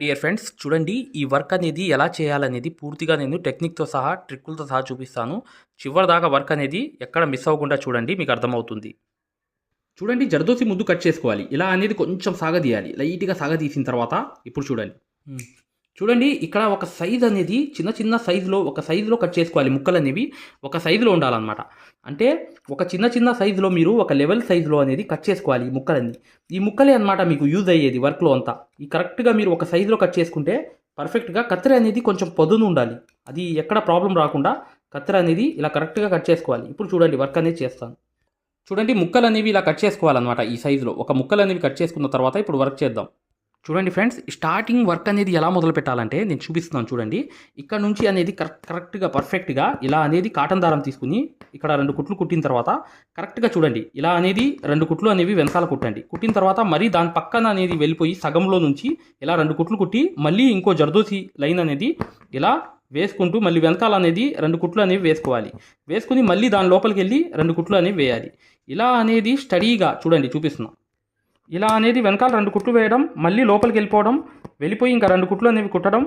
Dear friends చూడండి ఈ work అనేది ఎలా చేయాలనేది పూర్తిగా నేను టెక్నిక్తో సహా ట్రిక్కులతో సహా చూపిస్తాను. చివరి దాకా వర్క్ అనేది ఎక్కడ మిస్ అవ్వకుండా చూడండి మీకు అర్థమవుతుంది. చూడండి జరదోసి ముద్దు కట్ చేసుకోవాలి. ఇలా అనేది కొంచెం సాగదీయాలి. లైట్గా సాగదీసిన తర్వాత ఇప్పుడు చూడండి. Hmm. చూడండి ఇక్కడ ఒక సైజ్ అనేది చిన్న చిన్న సైజులో ఒక సైజులో కట్ చేసుకోవాలి ముక్కలు అనేవి. ఒక సైజులో ఉండాలన్నమాట. అంటే ఒక చిన్న చిన్న సైజులో మీరు ఒక లెవెల్ సైజులో అనేది కట్ చేసుకోవాలి ఈ ముక్కలన్నీ. ఈ ముక్కలే అన్నమాట మీకు యూజ్ అయ్యేది వర్క్లో అంతా. ఈ కరెక్ట్గా మీరు ఒక సైజులో కట్ చేసుకుంటే పర్ఫెక్ట్గా కత్తెర అనేది కొంచెం పొదును ఉండాలి. అది ఎక్కడ ప్రాబ్లం రాకుండా కత్తెర అనేది ఇలా కరెక్ట్గా కట్ చేసుకోవాలి. ఇప్పుడు చూడండి వర్క్ అనేది చేస్తాను. చూడండి ముక్కలు అనేవి ఇలా కట్ చేసుకోవాలన్నమాట ఈ సైజులో ఒక ముక్కలు అనేవి కట్ చేసుకున్న తర్వాత ఇప్పుడు వర్క్ చేద్దాం. చూడండి ఫ్రెండ్స్ స్టార్టింగ్ వర్క్ అనేది ఎలా మొదలు పెట్టాలంటే నేను చూపిస్తున్నాను చూడండి. ఇక్కడ నుంచి అనేది కరెక్ట్ కరెక్ట్గా పర్ఫెక్ట్గా ఇలా అనేది కాటన్ దారం తీసుకుని ఇక్కడ రెండు కుట్లు కుట్టిన తర్వాత కరెక్ట్గా చూడండి. ఇలా అనేది రెండు కుట్లు అనేవి వెనకాల కుట్టండి. కుట్టిన తర్వాత మరీ దాని పక్కన అనేది వెళ్ళిపోయి సగంలో నుంచి ఇలా రెండు కుట్లు కుట్టి మళ్ళీ ఇంకో జర్దోసి లైన్ అనేది ఇలా వేసుకుంటూ మళ్ళీ వెనకాల అనేది రెండు కుట్లు అనేవి వేసుకోవాలి. వేసుకుని మళ్ళీ దాని లోపలికి వెళ్ళి రెండు కుట్లు అనేవి వేయాలి. ఇలా అనేది స్టడీగా చూడండి చూపిస్తున్నా. ఇలా అనేది వెనకాల రెండు కుట్లు వేయడం మళ్ళీ లోపలికి వెళ్ళిపోవడం వెళ్ళిపోయి ఇంకా రెండు కుట్లు అనేవి కుట్టడం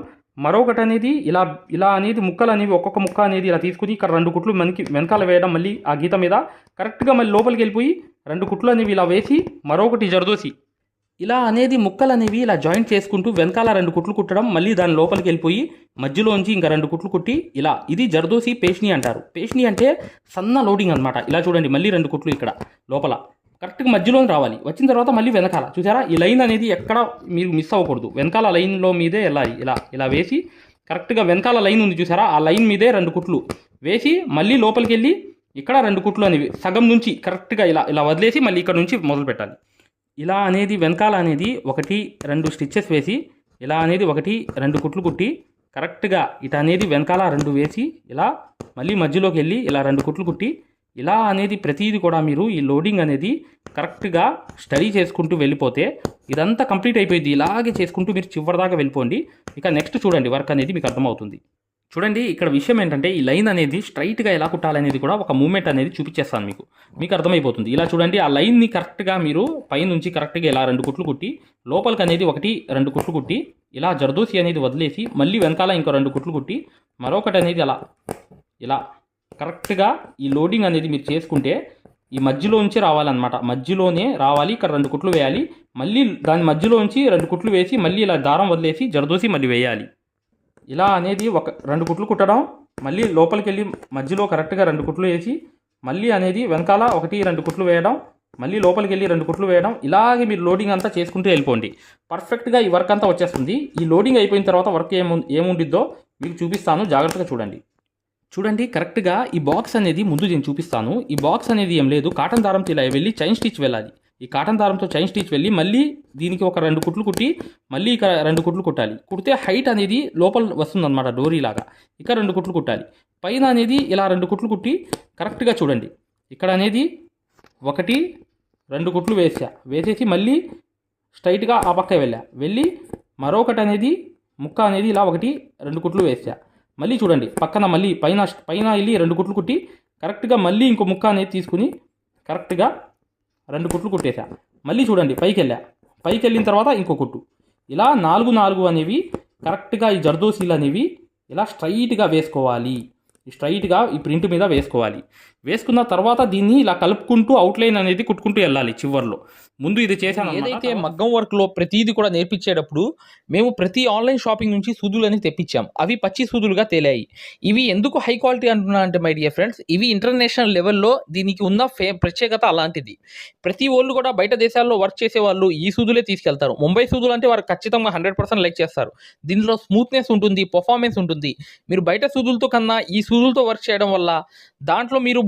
మరొకటి అనేది ఇలా ఇలా అనేది ముక్కలు అనేవి ఒక్కొక్క ముక్క అనేది ఇలా తీసుకుని ఇక్కడ రెండు కుట్లు మనకి వెనకాల వేయడం మళ్ళీ ఆ గీత మీద. కరెక్ట్గా మళ్ళీ లోపలికి వెళ్ళిపోయి రెండు కుట్లు అనేవి ఇలా వేసి మరొకటి జరదోసి. ఇలా అనేది ముక్కలు అనేవి ఇలా జాయింట్ చేసుకుంటూ వెనకాల రెండు కుట్లు కుట్టడం మళ్ళీ దాని లోపలికి వెళ్ళిపోయి మధ్యలోంచి ఇంకా రెండు కుట్లు కుట్టి ఇలా ఇది జర్దోసి పేష్ని అంటారు. పేష్ని అంటే సన్న లోడింగ్ అనమాట ఇలా చూడండి మళ్ళీ రెండు కుట్లు ఇక్కడ లోపల. కరెక్ట్గా మధ్యలో రావాలి. వచ్చిన తర్వాత మళ్ళీ వెనకాల. చూసారా? ఈ లైన్ అనేది ఎక్కడ మీరు మిస్ అవ్వకూడదు. వెనకాల లైన్లో మీదే వెళ్ళాలి ఇలా ఇలా వేసి కరెక్ట్గా వెనకాల లైన్ ఉంది చూసారా? ఆ లైన్ మీదే రెండు కుట్లు వేసి మళ్ళీ లోపలికి వెళ్ళి ఇక్కడ రెండు కుట్లు అనేవి సగం నుంచి కరెక్ట్గా ఇలా ఇలా వదిలేసి మళ్ళీ ఇక్కడ నుంచి మొదలు పెట్టాలి. ఇలా అనేది వెనకాల అనేది ఒకటి రెండు స్టిచ్చెస్ వేసి ఇలా అనేది ఒకటి రెండు కుట్లు కుట్టి కరెక్ట్గా ఇట అనేది వెనకాల రెండు వేసి ఇలా మళ్ళీ మధ్యలోకి వెళ్ళి ఇలా రెండు కుట్లు కుట్టి ఇలా అనేది ప్రతిదీ కూడా మీరు ఈ లోడింగ్ అనేది కరెక్ట్గా స్టడీ చేసుకుంటూ వెళ్ళిపోతే ఇదంతా కంప్లీట్ అయిపోయింది. ఇలాగే చేసుకుంటూ మీరు చివరిదాకా వెళ్ళిపోండి. ఇక నెక్స్ట్ చూడండి వర్క్ అనేది మీకు అర్థమవుతుంది. చూడండి ఇక్కడ విషయం ఏంటంటే ఈ లైన్ అనేది స్ట్రైట్గా ఎలా కుట్టాలనేది కూడా ఒక మూమెంట్ అనేది చూపించేస్తాను మీకు. మీకు అర్థమైపోతుంది. ఇలా చూడండి ఆ లైన్ని కరెక్ట్గా మీరు పైనుంచి కరెక్ట్గా ఇలా రెండు కుట్లు కుట్టి లోపలికి అనేది ఒకటి రెండు కుట్లు కుట్టి ఇలా జర్దోసి అనేది వదిలేసి మళ్ళీ వెనకాల ఇంకో రెండు కుట్లు కుట్టి మరొకటి అనేది అలా ఇలా కరెక్ట్గా ఈ లోడింగ్ అనేది మీరు చేసుకుంటే ఈ మధ్యలోంచి రావాలన్నమాట. మధ్యలోనే రావాలి ఇక్కడ రెండు కుట్లు వేయాలి. మళ్ళీ దాని మధ్యలోంచి రెండు కుట్లు వేసి మళ్ళీ ఇలా దారం వదిలేసి జరదోసి మళ్ళీ వేయాలి. ఇలా అనేది ఒక రెండు కుట్లు కుట్టడం మళ్ళీ లోపలికి వెళ్ళి మధ్యలో కరెక్ట్గా రెండు కుట్లు వేసి మళ్ళీ అనేది వెనకాల ఒకటి రెండు కుట్లు వేయడం మళ్ళీ లోపలికి వెళ్ళి రెండు కుట్లు వేయడం ఇలాగే మీరు లోడింగ్ అంతా చేసుకుంటూ వెళ్ళిపోండి. పర్ఫెక్ట్గా ఈ వర్క్ అంతా వచ్చేస్తుంది. ఈ లోడింగ్ అయిపోయిన తర్వాత వర్క్ ఏము ఏముండిద్దో మీకు చూపిస్తాను. జాగ్రత్తగా చూడండి. చూడండి కరెక్ట్గా ఈ బాక్స్ అనేది ముందు నేను చూపిస్తాను. ఈ బాక్స్ అనేది ఏం లేదు. కాటన్ దారంతో ఇలా వెళ్ళి చైన్ స్టిచ్ వెళ్ళాలి. ఈ కాటన్ దారంతో చైన్ స్టిచ్ వెళ్ళి మళ్ళీ దీనికి ఒక రెండు కుట్లు కుట్టి మళ్ళీ ఇక రెండు కుట్లు కుట్టాలి. కుడితే హైట్ అనేది లోపల వస్తుందన్నమాట డోరీ లాగా. ఇక రెండు కుట్లు కుట్టాలి. పైన అనేది ఇలా రెండు కుట్లు కుట్టి కరెక్ట్గా చూడండి. ఇక్కడ అనేది ఒకటి రెండు కుట్లు వేసా. వేసేసి మళ్ళీ స్ట్రైట్గా ఆ పక్క వెళ్ళా. వెళ్ళి మరొకటి అనేది ముక్క అనేది ఇలా ఒకటి రెండు కుట్లు వేసా. మళ్ళీ చూడండి పక్కన మళ్ళీ పైన పైన వెళ్ళి రెండు కుట్లు కుట్టి కరెక్ట్గా మళ్ళీ ఇంకో ముక్క అనేది తీసుకుని కరెక్ట్గా రెండు కుట్లు కుట్టేశా. మళ్ళీ చూడండి పైకి వెళ్ళా పైకి వెళ్ళిన తర్వాత ఇంకో కుట్టు. ఇలా నాలుగు నాలుగు అనేవి కరెక్ట్గా ఈ జర్దోసీలు అనేవి ఇలా స్ట్రైట్గా వేసుకోవాలి. స్ట్రైట్గా ఈ ప్రింట్ మీద వేసుకోవాలి. వేసుకున్న తర్వాత దీన్ని ఇలా కలుపుకుంటూ అవుట్లైన్ అనేది కుట్టుకుంటూ వెళ్ళాలి చివర్లో. ముందు ఇది చేశాను ఏదైతే మగ్గం వర్క్లో ప్రతిదీ కూడా నేర్పించేటప్పుడు మేము ప్రతి ఆన్లైన్ షాపింగ్ నుంచి సూదులని తెప్పించాం. అవి పచ్చి సూదులుగా తేలాయి. ఇవి ఎందుకు హై క్వాలిటీ అంటున్నా అంటే మై డియర్ ఫ్రెండ్స్ ఇవి ఇంటర్నేషనల్ లెవెల్లో దీనికి ఉన్న ఫే ప్రత్యేకత అలాంటిది. ప్రతి వాళ్ళు కూడా బయట దేశాల్లో వర్క్ చేసే వాళ్ళు ఈ సూదులే తీసుకెళ్తారు. ముంబై సూదులు అంటే వారు ఖచ్చితంగా హండ్రెడ్ పర్సెంట్ లైక్ చేస్తారు. దీనిలో స్మూత్నెస్ ఉంటుంది పర్ఫార్మెన్స్ ఉంటుంది. మీరు బయట సూదులతో కన్నా ఈ సూదులతో వర్క్ చేయడం వల్ల దాంట్లో మీరు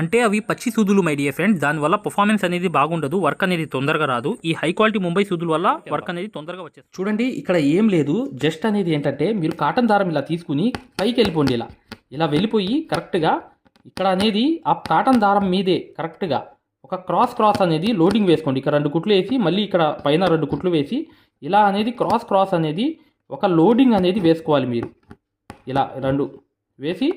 అంటే అవి పచ్చి సూదులు మై డియర్ ఫ్రెండ్స్ దానివల్ల పర్ఫార్మెన్స్ అనేది బాగుండదు వర్క్ అనేది తొందరగా రాదు. ఈ హై క్వాలిటీ ముంబై సూదుల వల్ల వర్క్ అనేది తొందరగా వచ్చేది చూడండి ఇక్కడ ఏం లేదు. జస్ట్ అనేది ఏంటంటే మీరు కాటన్ దారం ఇలా తీసుకుని పైకి వెళ్ళిపోండి ఇలా. ఇలా వెళ్ళిపోయి కరెక్ట్గా ఇక్కడ అనేది ఆ కాటన్ దారం మీదే కరెక్ట్గా ఒక క్రాస్ క్రాస్ అనేది లోడింగ్ వేసుకోండి. ఇక్కడ రెండు కుట్లు వేసి మళ్ళీ ఇక్కడ పైన రెండు కుట్లు వేసి ఇలా అనేది క్రాస్ క్రాస్ అనేది ఒక లోడింగ్ అనేది వేసుకోవాలి మీరు. ఇలా రెండు వేసి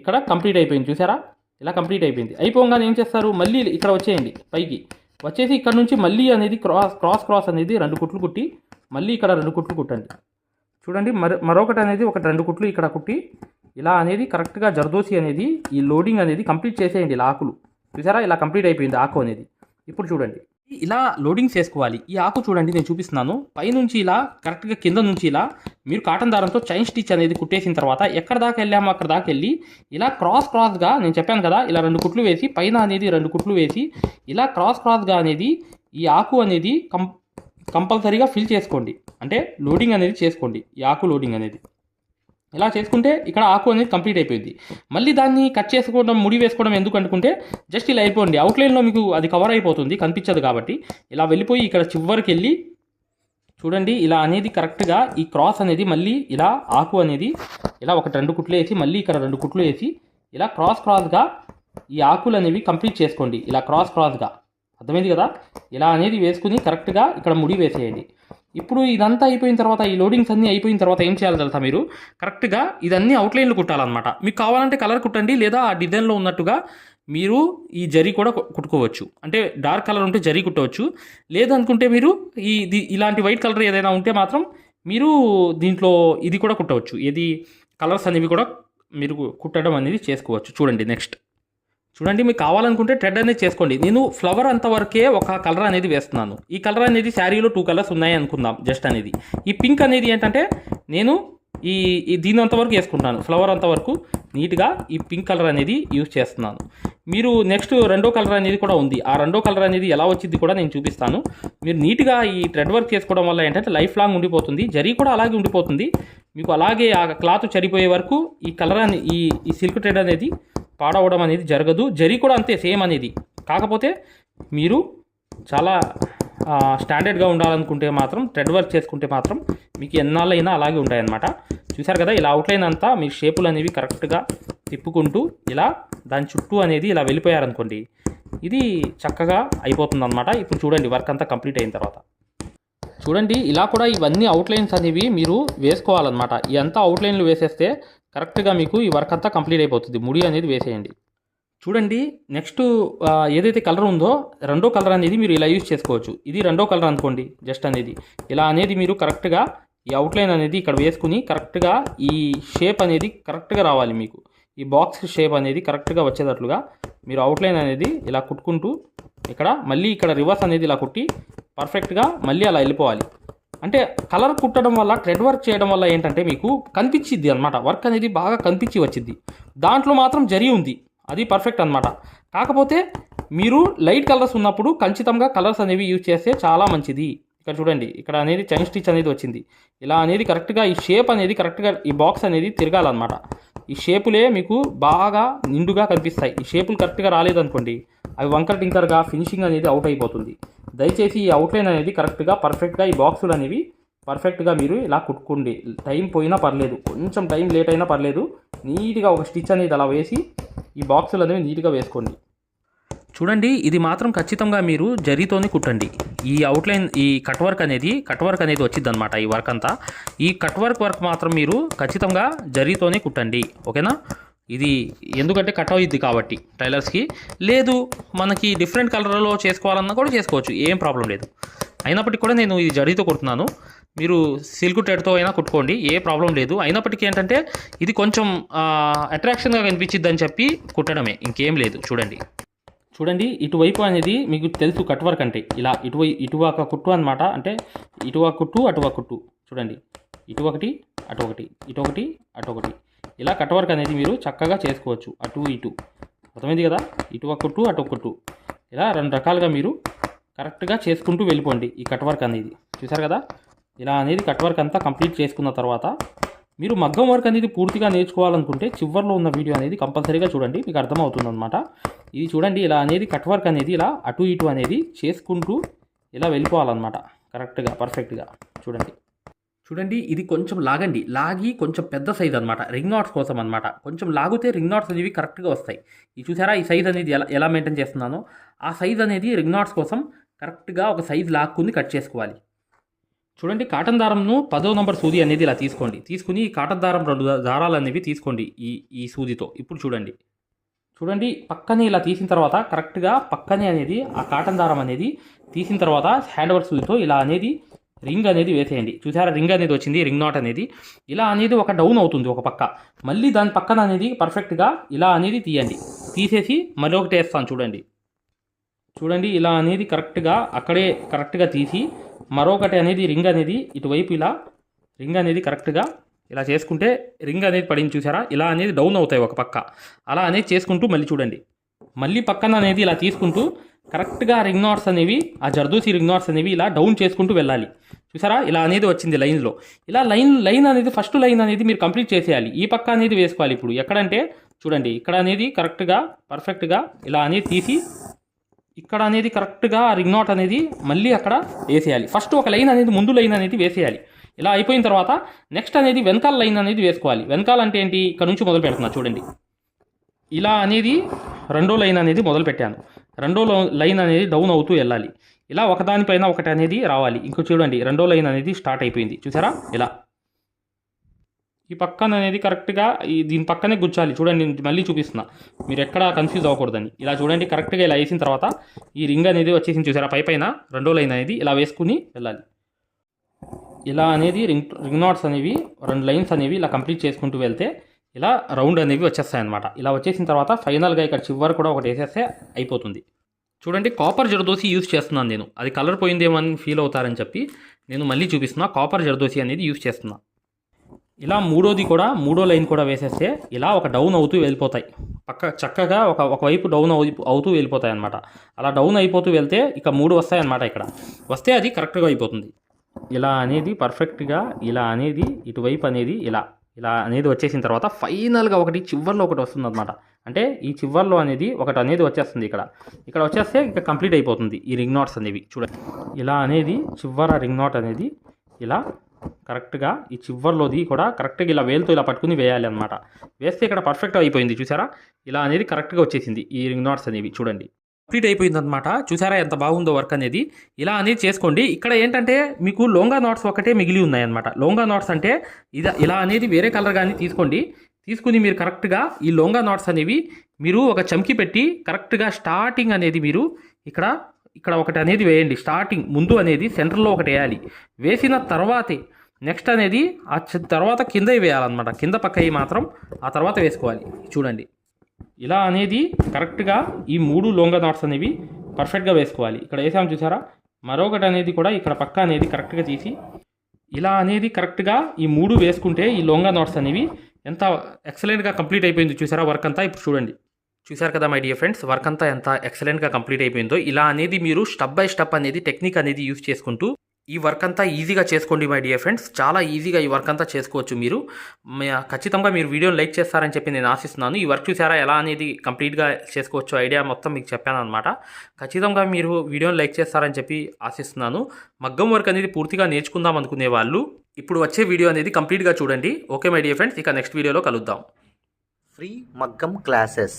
ఇక్కడ కంప్లీట్ అయిపోయింది. చూసారా? ఇలా కంప్లీట్ అయిపోయింది. అయిపోగానే ఏం చేస్తారు? మళ్ళీ ఇక్కడ వచ్చేయండి పైకి. వచ్చేసి ఇక్కడ నుంచి మళ్ళీ అనేది క్రాస్ క్రాస్ క్రాస్ అనేది రెండు కుట్లు కుట్టి మళ్ళీ ఇక్కడ రెండు కుట్లు కుట్టండి. చూడండి మరో మరొకటి అనేది ఒక రెండు కుట్లు ఇక్కడ కుట్టి ఇలా అనేది కరెక్ట్గా జర్దోసి అనేది ఈ లోడింగ్ అనేది కంప్లీట్ చేసేయండి ఇలా ఆకులు చూసారా? ఇలా కంప్లీట్ అయిపోయింది ఆకు అనేది. ఇప్పుడు చూడండి. ఇలా లోడింగ్ చేసుకోవాలి. ఈ ఆకు చూడండి నేను చూపిస్తున్నాను. పైనుంచి ఇలా కరెక్ట్గా కింద నుంచి ఇలా మీరు కాటన్ దారంతో చైన్ స్టిచ్ అనేది కుట్టేసిన తర్వాత ఎక్కడ దాకా వెళ్ళామో అక్కడ దాకా వెళ్ళి ఇలా క్రాస్ క్రాస్గా నేను చెప్పాను కదా ఇలా రెండు కుట్లు వేసి పైన అనేది రెండు కుట్లు వేసి ఇలా క్రాస్ క్రాస్గా అనేది ఈ ఆకు అనేది కం కంపల్సరీగా ఫిల్ చేసుకోండి. అంటే లోడింగ్ అనేది చేసుకోండి. ఈ ఆకు లోడింగ్ అనేది. ఇలా చేసుకుంటే ఇక్కడ ఆకు అనేది కంప్లీట్ అయిపోయింది. మళ్ళీ దాన్ని కట్ చేసుకోవడం ముడి వేసుకోవడం ఎందుకు అనుకుంటే జస్ట్ ఇలా అయిపోండి అవుట్లైన్లో మీకు అది కవర్ అయిపోతుంది కనిపించదు కాబట్టి. ఇలా వెళ్ళిపోయి ఇక్కడ చివరికి వెళ్ళి చూడండి ఇలా అనేది కరెక్ట్గా ఈ క్రాస్ అనేది మళ్ళీ ఇలా ఆకు అనేది ఇలా ఒక రెండు కుట్లు వేసి మళ్ళీ ఇక్కడ రెండు కుట్లు వేసి ఇలా క్రాస్ క్రాస్గా ఈ ఆకులు అనేవి కంప్లీట్ చేసుకోండి. ఇలా క్రాస్ క్రాస్గా అర్థమైంది కదా? ఇలా అనేది వేసుకుని కరెక్ట్గా ఇక్కడ ముడి వేసేయండి. ఇప్పుడు ఇదంతా అయిపోయిన తర్వాత ఈ లోడింగ్స్ అన్నీ అయిపోయిన తర్వాత ఏం చేయాలి తెలుసా మీరు? కరెక్ట్గా ఇదన్నీ అవుట్లైన్లు కుట్టాలన్నమాట. మీకు కావాలంటే కలర్ కుట్టండి లేదా ఆ డిజైన్లో ఉన్నట్టుగా మీరు ఈ జరీ కూడా కుట్టుకోవచ్చు. అంటే డార్క్ కలర్ ఉంటే జరీ కుట్టవచ్చు. లేదనుకుంటే మీరు ఈ ఇది- ఇలాంటి వైట్ కలర్ ఏదైనా ఉంటే మాత్రం మీరు దీంట్లో ఇది కూడా కుట్టవచ్చు. ఇది కలర్స్ అనేవి కూడా మీరు కుట్టడం అనేది చేసుకోవచ్చు. చూడండి నెక్స్ట్. చూడండి మీకు కావాలనుకుంటే ట్రెడ్ అనేది చేసుకోండి. నేను ఫ్లవర్ అంతవరకే ఒక కలర్ అనేది వేస్తున్నాను. ఈ కలర్ అనేది శారీలో టూ కలర్స్ ఉన్నాయి అనుకుందాం జస్ట్ అనేది. ఈ పింక్ అనేది ఏంటంటే నేను ఈ దీని అంతవరకు వేసుకుంటాను. ఫ్లవర్ అంతవరకు నీట్గా ఈ పింక్ కలర్ అనేది యూజ్ చేస్తున్నాను. మీరు నెక్స్ట్ రెండో కలర్ అనేది కూడా ఉంది. ఆ రెండో కలర్ అనేది ఎలా వచ్చింది కూడా నేను చూపిస్తాను. మీరు నీట్గా ఈ థ్రెడ్ వర్క్ చేసుకోవడం వల్ల ఏంటంటే లైఫ్ లాంగ్ ఉండిపోతుంది. జరీ కూడా అలాగే ఉండిపోతుంది. మీకు అలాగే ఆ క్లాత్ చనిపోయే వరకు ఈ కలర్ అని ఈ ఈ సిల్క్ థ్రెడ్ అనేది పాడవడం అనేది జరగదు జరి కూడా అంతే సేమ్ అనేది. కాకపోతే మీరు చాలా స్టాండర్డ్గా ఉండాలనుకుంటే మాత్రం థ్రెడ్ వర్క్ చేసుకుంటే మాత్రం మీకు ఎన్నాళ్ళైనా అలాగే ఉంటాయన్నమాట. చూసారు కదా ఇలా అవుట్లైన్ అంతా మీ షేపులు అనేవి కరెక్ట్గా తిప్పుకుంటూ ఇలా దాని చుట్టూ అనేది ఇలా వెళ్ళిపోయారనుకోండి ఇది చక్కగా అయిపోతుందన్నమాట. ఇప్పుడు చూడండి వర్క్ అంతా కంప్లీట్ అయిన తర్వాత. చూడండి ఇలా కూడా ఇవన్నీ అవుట్లైన్స్ అనేవి మీరు వేసుకోవాలన్నమాట. ఇవంతా అవుట్లైన్లు వేసేస్తే కరెక్ట్గా మీకు ఈ వర్క్ అంతా కంప్లీట్ అయిపోతుంది. ముడి అనేది వేసేయండి. చూడండి నెక్స్ట్ ఏదైతే కలర్ ఉందో రెండో కలర్ అనేది మీరు ఇలా యూజ్ చేసుకోవచ్చు. ఇది రెండో కలర్ అనుకోండి జస్ట్ అనేది. ఇలా అనేది మీరు కరెక్ట్గా ఈ అవుట్లైన్ అనేది ఇక్కడ వేసుకుని కరెక్ట్గా ఈ షేప్ అనేది కరెక్ట్గా రావాలి మీకు. ఈ బాక్స్ షేప్ అనేది కరెక్ట్గా వచ్చేటట్లుగా మీరు అవుట్లైన్ అనేది ఇలా కుట్టుకుంటూ ఇక్కడ మళ్ళీ ఇక్కడ రివర్స్ అనేది ఇలా కుట్టి పర్ఫెక్ట్గా మళ్ళీ అలా వెళ్ళిపోవాలి. అంటే కలర్ కుట్టడం వల్ల థ్రెడ్ వర్క్ చేయడం వల్ల ఏంటంటే మీకు కనిపించిద్ది అనమాట వర్క్ అనేది బాగా కనిపించి వచ్చింది. దాంట్లో మాత్రం జరి ఉంది. అది పర్ఫెక్ట్ అనమాట కాకపోతే మీరు లైట్ కలర్స్ ఉన్నప్పుడు ఖచ్చితంగా కలర్స్ అనేవి యూజ్ చేస్తే చాలా మంచిది. ఇక్కడ చూడండి ఇక్కడ అనేది చైన్ స్టిచ్ అనేది వచ్చింది. ఇలా అనేది కరెక్ట్గా ఈ షేప్ అనేది కరెక్ట్గా ఈ బాక్స్ అనేది తిరగాలన్నమాట. ఈ షేపులే మీకు బాగా నిండుగా కనిపిస్తాయి. ఈ షేపులు కరెక్ట్గా రాలేదనుకోండి అవి వంకర టింకర్గా ఫినిషింగ్ అనేది అవుట్ అయిపోతుంది. దయచేసి ఈ అవుట్లైన్ అనేది కరెక్ట్గా పర్ఫెక్ట్గా ఈ బాక్సులు అనేవి పర్ఫెక్ట్గా మీరు ఇలా కుట్టుకోండి. టైం పోయినా పర్లేదు కొంచెం టైం లేట్ అయినా పర్లేదు. నీట్గా ఒక స్టిచ్ అనేది అలా వేసి ఈ బాక్సులు అనేవి నీట్గా వేసుకోండి. చూడండి ఇది మాత్రం ఖచ్చితంగా మీరు జరితోనే కుట్టండి. ఈ అవుట్లైన్ ఈ కట్ వర్క్ అనేది కట్ వర్క్ అనేది వచ్చింది అనమాట ఈ వర్క్ అంతా. ఈ కట్ వర్క్ వర్క్ మాత్రం మీరు ఖచ్చితంగా జరితోనే కుట్టండి ఓకేనా? ఇది ఎందుకంటే కట్ అవుద్ది కాబట్టి టైలర్స్కి లేదు మనకి డిఫరెంట్ కలర్లో చేసుకోవాలన్నా కూడా చేసుకోవచ్చు ఏం ప్రాబ్లం లేదు. అయినప్పటికీ కూడా నేను ఇది జరీతో కుడుతున్నాను. మీరు సిల్క్ టెడ్తో అయినా కుట్టుకోండి ఏ ప్రాబ్లం లేదు. అయినప్పటికీ ఏంటంటే ఇది కొంచెం అట్రాక్షన్గా కనిపించిద్దని చెప్పి కుట్టడమే ఇంకేం లేదు చూడండి. చూడండి ఇటువైపు అనేది మీకు తెలుసు కట్ వర్క్ అంటే. ఇలా ఇటువై ఇటువక కుట్టు అనమాట అంటే ఇటువ కుట్టు అటువ కుట్టు. చూడండి ఇటు ఒకటి అటు ఒకటి ఇటు ఒకటి అటు ఒకటి ఇలా కట్ వర్క్ అనేది మీరు చక్కగా చేసుకోవచ్చు. అటు ఇటు. అర్థమైంది కదా? ఇటువ కుట్టు అటు కుట్టు. ఇలా రెండు రకాలుగా మీరు కరెక్ట్గా చేసుకుంటూ వెళ్ళిపోండి ఈ కట్ వర్క్ అనేది. చూసారు కదా? ఇలా అనేది కట్ వర్క్ అంతా కంప్లీట్ చేసుకున్న తర్వాత మీరు మగ్గం వర్క్ అనేది పూర్తిగా నేర్చుకోవాలనుకుంటే చివర్లో ఉన్న వీడియో అనేది కంపల్సరీగా చూడండి మీకు అర్థమవుతుందనమాట ఇది చూడండి ఇలా అనేది కట్ వర్క్ అనేది ఇలా అటు ఇటు అనేది చేసుకుంటూ ఇలా వెళ్ళిపోవాలన్నమాట. కరెక్ట్గా పర్ఫెక్ట్గా చూడండి. చూడండి ఇది కొంచెం లాగండి. లాగి కొంచెం పెద్ద సైజ్ అనమాట రింగ్ నాట్స్ కోసం అనమాట కొంచెం లాగితే రింగ్ నాట్స్ అనేవి కరెక్ట్గా వస్తాయి. ఈ చూసారా? ఈ సైజ్ అనేది ఎలా ఎలా మెయింటైన్ చేస్తున్నానో? ఆ సైజ్ అనేది రింగ్ నాట్స్ కోసం కరెక్ట్గా ఒక సైజ్ లాక్కుని కట్ చేసుకోవాలి. చూడండి కాటన్ దారంను పదో నంబర్ సూది అనేది ఇలా తీసుకోండి. తీసుకుని ఈ కాటన్ దారం రెండు దారాలు అనేవి తీసుకోండి ఈ ఈ సూదితో. ఇప్పుడు చూడండి. చూడండి పక్కనే ఇలా తీసిన తర్వాత కరెక్ట్గా పక్కనే అనేది ఆ కాటన్ దారం అనేది తీసిన తర్వాత హ్యాండ్ వర్క్ సూదితో ఇలా అనేది రింగ్ అనేది వేసేయండి. చూసారా రింగ్ అనేది వచ్చింది రింగ్ నాట్ అనేది. ఇలా అనేది ఒక డౌన్ అవుతుంది ఒక పక్క. మళ్ళీ దాని పక్కన అనేది పర్ఫెక్ట్గా ఇలా అనేది తీయండి. తీసేసి మరొకటి వేస్తాను చూడండి. చూడండి ఇలా అనేది కరెక్ట్గా అక్కడే కరెక్ట్గా తీసి మరొకటి అనేది రింగ్ అనేది ఇటువైపు ఇలా రింగ్ అనేది కరెక్ట్గా ఇలా చేసుకుంటే రింగ్ అనేది పడింది చూసారా? ఇలా అనేది డౌన్ అవుతాయి ఒక పక్క. అలా అనేది చేసుకుంటూ మళ్ళీ చూడండి. మళ్ళీ పక్కన అనేది ఇలా తీసుకుంటూ కరెక్ట్గా రింగ్ నాట్స్ అనేవి ఆ జర్దోసి రింగ్ నాట్స్ అనేవి ఇలా డౌన్ చేసుకుంటూ వెళ్ళాలి. చూసారా? ఇలా అనేది వచ్చింది లైన్లో ఇలా లైన్ లైన్ అనేది ఫస్ట్ లైన్ అనేది మీరు కంప్లీట్ చేసేయాలి. ఈ పక్క అనేది వేసుకోవాలి ఇప్పుడు. ఎక్కడంటే చూడండి ఇక్కడ అనేది కరెక్ట్గా పర్ఫెక్ట్గా ఇలా అనేది తీసి ఇక్కడ అనేది కరెక్ట్గా రింగ్ నాట్ అనేది మళ్ళీ అక్కడ వేసేయాలి. ఫస్ట్ ఒక లైన్ అనేది ముందు లైన్ అనేది వేసేయాలి. ఇలా అయిపోయిన తర్వాత నెక్స్ట్ అనేది వెనకాల లైన్ అనేది వేసుకోవాలి. వెనకాల అంటే ఏంటి? ఇక్కడ నుంచి మొదలు పెడుతున్నా చూడండి. ఇలా అనేది రెండో లైన్ అనేది మొదలు పెట్టాను. రెండో లైన్ అనేది డౌన్ అవుతూ వెళ్ళాలి. ఇలా ఒకదానిపైన ఒకటి అనేది రావాలి. ఇంకో చూడండి రెండో లైన్ అనేది స్టార్ట్ అయిపోయింది. చూసారా? ఇలా. ఈ పక్కన అనేది కరెక్ట్గా ఈ దీని పక్కనే గుచ్చాలి. చూడండి మళ్ళీ చూపిస్తున్నా. మీరు ఎక్కడ కన్ఫ్యూజ్ అవ్వకూడదని. ఇలా చూడండి కరెక్ట్గా ఇలా వేసిన తర్వాత ఈ రింగ్ అనేది వచ్చేసింది చూసారా? పై పైన రెండో లైన్ అనేది ఇలా వేసుకుని వెళ్ళాలి. ఇలా అనేది రింగ్ రింగ్ నాట్స్ అనేవి రెండు లైన్స్ అనేవి ఇలా కంప్లీట్ చేసుకుంటూ వెళ్తే ఇలా రౌండ్ అనేవి వచ్చేస్తాయి అనమాట ఇలా వచ్చేసిన తర్వాత ఫైనల్గా ఇక్కడ చివరి కూడా ఒకటి వేసేస్తే అయిపోతుంది. చూడండి కాపర్ జరదోసి యూస్ చేస్తున్నాను నేను. అది కలర్ పోయిందేమో అని ఫీల్ అవుతారని చెప్పి నేను మళ్ళీ చూపిస్తున్నా. కాపర్ జరదోసి అనేది యూస్ చేస్తున్నా. ఇలా మూడోది కూడా మూడో లైన్ కూడా వేసేస్తే ఇలా ఒక డౌన్ అవుతూ వెళ్ళిపోతాయి. పక్క చక్కగా ఒక ఒకవైపు డౌన్ అవు అవుతూ వెళ్ళిపోతాయి అనమాట అలా డౌన్ అయిపోతూ వెళ్తే ఇక మూడు వస్తాయి అనమాట ఇక్కడ. వస్తే అది కరెక్ట్గా అయిపోతుంది. ఇలా అనేది పర్ఫెక్ట్గా ఇలా అనేది ఇటువైపు అనేది ఇలా ఇలా అనేది వచ్చేసిన తర్వాత ఫైనల్గా ఒకటి చివర్లో ఒకటి వస్తుంది అనమాట అంటే ఈ చివర్లో అనేది ఒకటి అనేది వచ్చేస్తుంది ఇక్కడ. ఇక్కడ వచ్చేస్తే ఇక కంప్లీట్ అయిపోతుంది ఈ రింగ్ నాట్స్ అనేవి. చూడండి. ఇలా అనేది చివర రింగ్ నాట్ అనేది ఇలా కరెక్ట్గా ఈ చివర్లోది కూడా కరెక్ట్గా ఇలా వేలుతో ఇలా పట్టుకుని వేయాలి అనమాట వేస్తే ఇక్కడ పర్ఫెక్ట్ అయిపోయింది చూసారా? ఇలా అనేది కరెక్ట్గా వచ్చేసింది ఈ రింగ్ నాట్స్ అనేవి చూడండి. కంప్లీట్ అయిపోయింది అనమాట చూసారా ఎంత బాగుందో వర్క్ అనేది? ఇలా అనేది చేసుకోండి. ఇక్కడ ఏంటంటే మీకు లోంగా నాట్స్ ఒకటే మిగిలి ఉన్నాయన్నమాట. లోంగా నాట్స్ అంటే ఇది ఇలా అనేది వేరే కలర్ కానీ తీసుకోండి. తీసుకుని మీరు కరెక్ట్గా ఈ లోంగా నాట్స్ అనేవి మీరు ఒక చమ్కి పెట్టి కరెక్ట్గా స్టార్టింగ్ అనేది మీరు ఇక్కడ ఇక్కడ ఒకటి అనేది వేయండి. స్టార్టింగ్ ముందు అనేది సెంటర్లో ఒకటి వేయాలి. వేసిన తర్వాతే నెక్స్ట్ అనేది ఆ తర్వాత కింద వేయాలన్నమాట. కింద పక్క మాత్రం ఆ తర్వాత వేసుకోవాలి. చూడండి. ఇలా అనేది కరెక్ట్గా ఈ మూడు లోంగా నాట్స్ అనేవి పర్ఫెక్ట్గా వేసుకోవాలి. ఇక్కడ వేసాము చూసారా? మరొకటి అనేది కూడా ఇక్కడ పక్క అనేది కరెక్ట్గా తీసి ఇలా అనేది కరెక్ట్గా ఈ మూడు వేసుకుంటే ఈ లోంగా నాట్స్ అనేవి ఎంత ఎక్సలెంట్గా కంప్లీట్ అయిపోయింది చూసారా వర్క్ అంతా? ఇప్పుడు చూడండి. చూసారు కదా మై డియర్ ఫ్రెండ్స్ వర్క్ అంతా ఎంత ఎక్సలెంట్గా కంప్లీట్ అయిపోయిందో. ఇలా అనేది మీరు స్టెప్ బై స్టెప్ అనేది టెక్నిక్ అనేది యూస్ చేసుకుంటూ ఈ వర్క్ అంతా ఈజీగా చేసుకోండి మై డియర్ ఫ్రెండ్స్ చాలా ఈజీగా ఈ వర్క్ అంతా చేసుకోవచ్చు మీరు. ఖచ్చితంగా మీరు వీడియోని లైక్ చేస్తారని చెప్పి నేను ఆశిస్తున్నాను. ఈ వర్క్ చూసారా ఎలా అనేది కంప్లీట్గా చేసుకోవచ్చు ఐడియా మొత్తం మీకు చెప్పాను అనమాట ఖచ్చితంగా మీరు వీడియోని లైక్ చేస్తారని చెప్పి ఆశిస్తున్నాను. మగ్గం వర్క్ అనేది పూర్తిగా నేర్చుకుందాం అనుకునే వాళ్ళు ఇప్పుడు వచ్చే వీడియో అనేది కంప్లీట్గా చూడండి. ఓకే మై డియర్ ఫ్రెండ్స్ ఇక నెక్స్ట్ వీడియోలో కలుద్దాం. ఫ్రీ మగ్గం క్లాసెస్